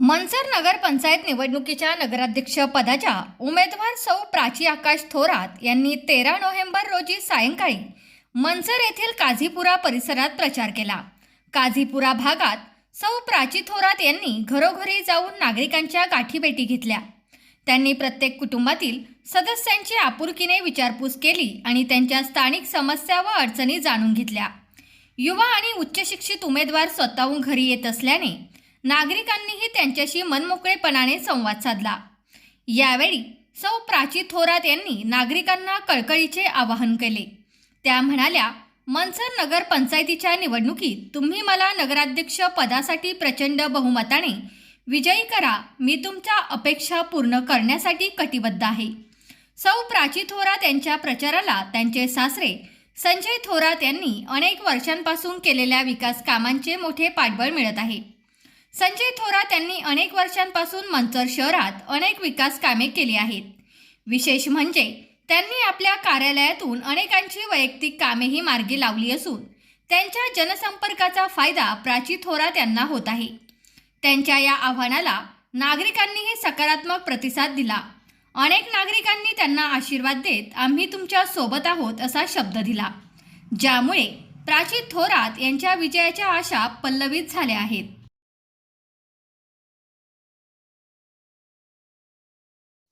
मनसर नगर पंचायत निवडणुकीच्या नगराध्यक्ष पदाच्या उमेदवार सौ प्राची आकाश थोरात यांनी तेरा नोव्हेंबर रोजी सायंकाळी मनसर येथील काझीपुरा परिसरात प्रचार केला. काझीपुरा भागात सौ प्राची थोरात यांनी घरोघरी जाऊन नागरिकांच्या गाठीभेटी घेतल्या. त्यांनी प्रत्येक कुटुंबातील सदस्यांची आपुलकीने विचारपूस केली आणि त्यांच्या स्थानिक समस्या व अडचणी जाणून घेतल्या. युवा आणि उच्चशिक्षित उमेदवार स्वतःहून घरी येत असल्याने नागरिकांनीही त्यांच्याशी मनमोकळेपणाने संवाद साधला. यावेळी सौ प्राची थोरात यांनी नागरिकांना कळकळीचे आवाहन केले. त्या म्हणाल्या मनसर नगर पंचायतीच्या निवडणुकीत तुम्ही मला नगराध्यक्ष पदासाठी प्रचंड बहुमताने विजयी करा. मी तुमच्या अपेक्षा पूर्ण करण्यासाठी कटिबद्ध आहे. सौ प्राची थोरात यांच्या प्रचाराला त्यांचे सासरे संजय थोरात यांनी अनेक वर्षांपासून केलेल्या विकास कामांचे मोठे पाठबळ मिळत आहे. संजय थोरात यांनी अनेक वर्षांपासून मंचर शहरात अनेक विकास कामे केली आहेत. विशेष म्हणजे त्यांनी आपल्या कार्यालयातून अनेकांची वैयक्तिक कामेही मार्गी लावली असून त्यांच्या जनसंपर्काचा फायदा प्राची थोरात यांना होत आहे. त्यांच्या या आव्हानाला नागरिकांनीही सकारात्मक प्रतिसाद दिला. अनेक नागरिकांनी त्यांना आशीर्वाद देत आम्ही तुमच्यासोबत आहोत असा शब्द दिला. ज्यामुळे प्राची थोरात यांच्या विजयाच्या आशा पल्लवित झाल्या आहेत.